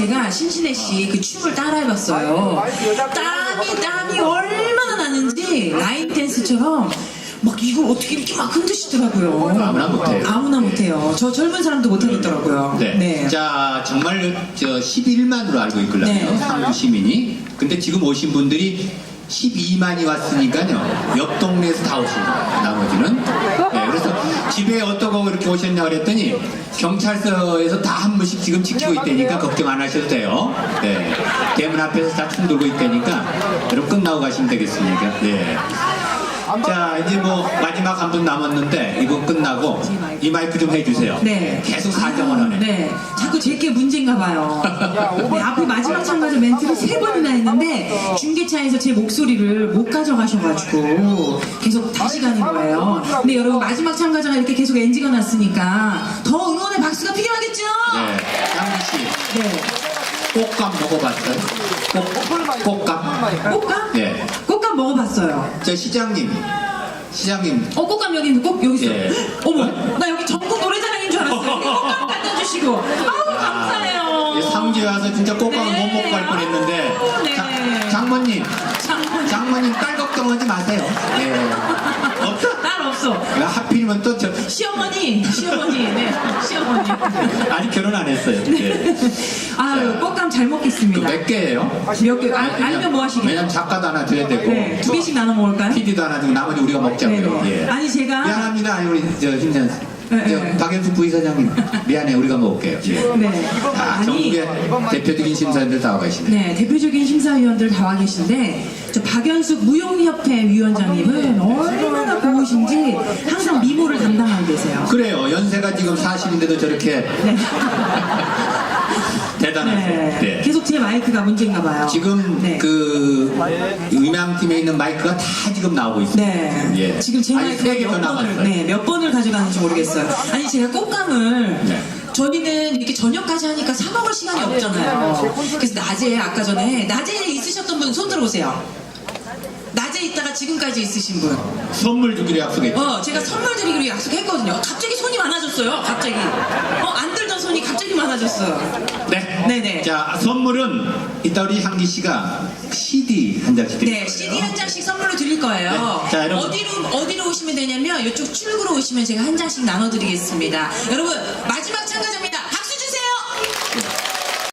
제가 신신혜 씨 그 춤을 따라해봤어요. 땀이 땀이 얼마나 나는지 라인 댄스처럼 막 이걸 어떻게 이렇게 막 흔드시더라고요. 아무나 못해요. 아무나 못해요. 저 젊은 사람도 못하겠더라고요. 네. 자, 정말 저 11만으로 알고 있거든요. 네. 상주 시민이. 근데 지금 오신 분들이 12만이 왔으니까요. 옆 동네에서 다 오신 거예요. 나머지는. 네, 그래서 집에 어떠고 이렇게 오셨냐 그랬더니 경찰서에서 다 한 분씩 지금 지키고 있다니까 걱정 안 하셔도 돼요. 네. 대문 앞에서 다 총 들고 있다니까 여러분 끝나고 가시면 되겠습니까? 네. 자, 이제 뭐 마지막 한 분 남았는데 이분 끝나고 이 마이크 좀 해주세요. 네. 계속 사정을 하네. 네. 자꾸 제게 문제인가 봐요. 네, 앞에 마지막 참가자 멘트를 세 번이나 했는데 중계차에서 제 목소리를 못 가져가셔가지고 계속 다시 가는 거예요. 근데 여러분 마지막 참가자가 이렇게 계속 NG가 났으니까 더 응원의 박수가 필요하겠죠? 네, 향기 씨, 네. 꽃감 먹어봤어요? 꽃, 꽃감? 꽃감? 네. 꽃감 먹어봤어요. 저 시장님, 시장님, 어, 꽃감 여기 있는 꼭 여기 있어. 예. 어머, 나 여기 전국 노래자랑인 줄 알았어요. 꽃감 갖다 주시고. 아우, 감사해요. 이 상주에 와서 진짜 꽃감을 네. 못 먹고 갈 뻔했는데, 네. 자- 장모님, 장모님. 장모님 딸 걱정하지 마세요. 네. 없어? 딸 없어. 왜 하필이면 또 저, 시어머니, 시어머니, 네, 시어머니. 아직 결혼 안 했어요. 네. 아유, 꽃감 잘 먹겠습니다. 몇 개예요? 몇 개, 알, 알면 뭐 하시겠어요? 왜냐면 작가도 하나 줘야 되고, 네, 두 개씩 나눠 먹을까요? PD도 하나 주고 나머지 우리가 먹자고요. 네네. 예. 아니, 제가. 미안합니다. 아니, 우리 저 네, 저 네. 박현수 부이사장님 미안해 우리가 먹을게요. 예. 네. 아, 아니, 전국의 대표적인 심사위원들 다 와 계시네. 네, 대표적인 심사위원들 다 와 계신데, 저 박연숙 무용협회 위원장님은 얼마나 고우신지 항상 미모를 담당하고 계세요. 그래요. 연세가 지금 40인데도 저렇게 네. 네. 네. 계속 제 마이크가 문제인가 봐요. 지금 네. 그 음향팀에 있는 마이크가 다 지금 나오고 있어요. 네. 예. 지금 제 아니, 마이크가 세몇 번을, 남았어요. 네, 몇 번을 가져가는지 모르겠어요. 아니, 제가 꽃감을 네. 저희는 이렇게 저녁까지 하니까 사 먹을 시간이 없잖아요. 그래서 낮에 아까 전에 낮에 있으셨던 분 손 들어오세요. 낮에 있다가 지금까지 있으신 분. 선물 주기로 약속했죠. 어, 제가 선물 드리기로 약속했거든요. 갑자기 손이 많아졌어요. 갑자기. 어, 안 들던 손이 갑자기 많아졌어요. 네. 자, 선물은 이따 우리 향기 씨가 CD 한 장씩 드릴 네, 거예요. CD 한 장씩 선물로 드릴 거예요. 네. 자, 여러분. 어디로 어디로 오시면 되냐면 이쪽 출구로 오시면 제가 한 장씩 나눠드리겠습니다. 여러분 마지막 참가자입니다.